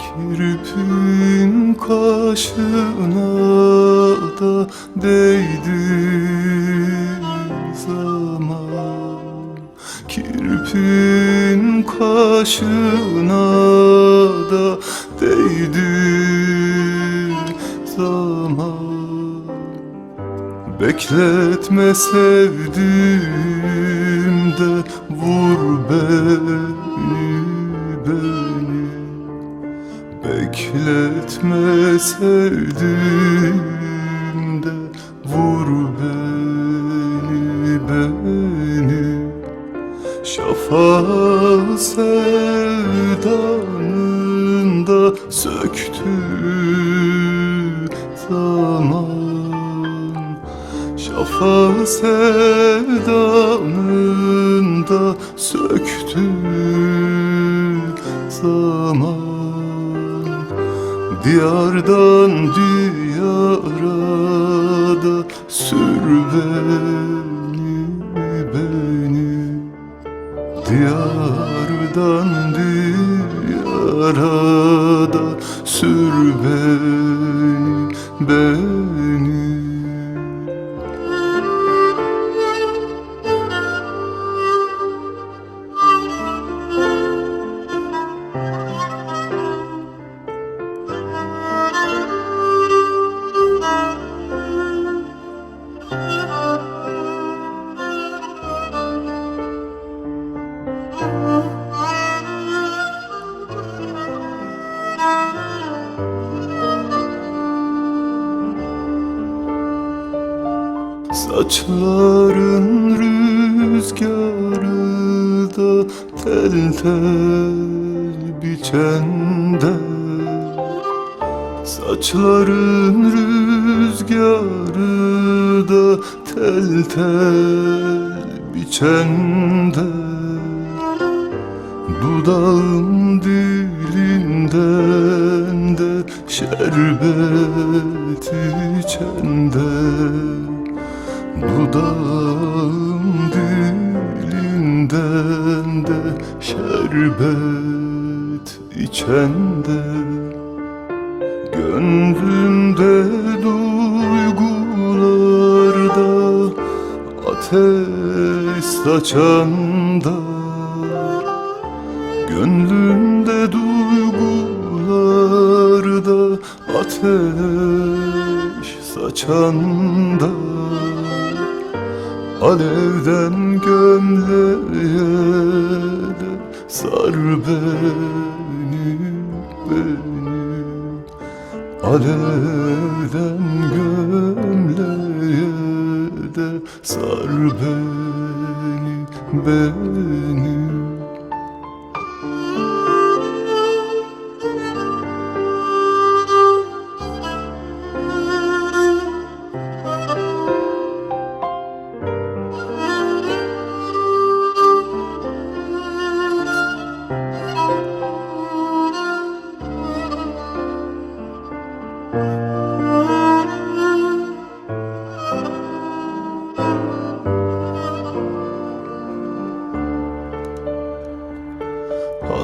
Kirpin kaşına da değdi zaman. Kirpin kaşına da değdi zaman. Bekletme sevdim de vur beni beni Bekletme sevdim de vur beni beni. Şafağı sevdanın da söktü zaman. Şafağı sevdanın Diyardan diyara da sür beni beni. Diyardan diyara da sür beni beni Saçların rüzgarı da tel tel biçende Saçların rüzgarı da tel tel biçende Dudağın dilinden de şerbet içende. Dudağım dilinden de şerbet içende. Gönlümde duygularda ateş saçanda Gönlümde duygularda ateş saçanda Alevden gömleğe de sar beni, beni. Alevden gömleğe de sar beni, beni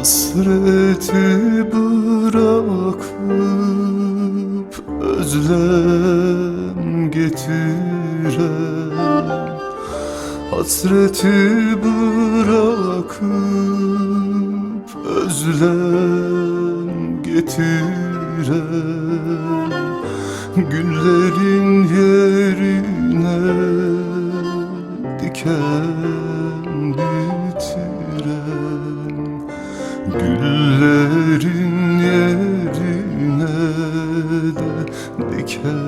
Hasreti bırakıp özlem getiren Hasreti bırakıp özlem getiren Güllerin yerine diken bitiren Güllerin yerine de diken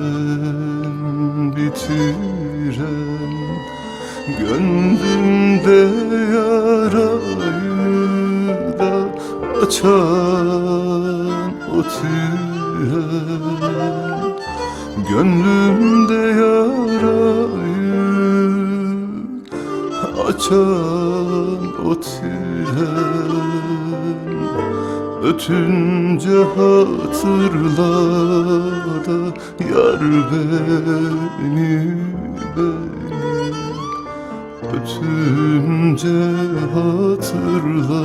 bitiren Gönlümde yarayı da tren Gönlümde yarayı açan o tren. Ötünce hatırla da yar beni beni Ötünce hatırla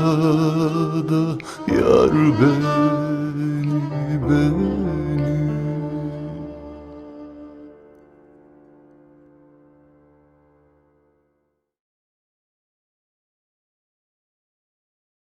da yar beni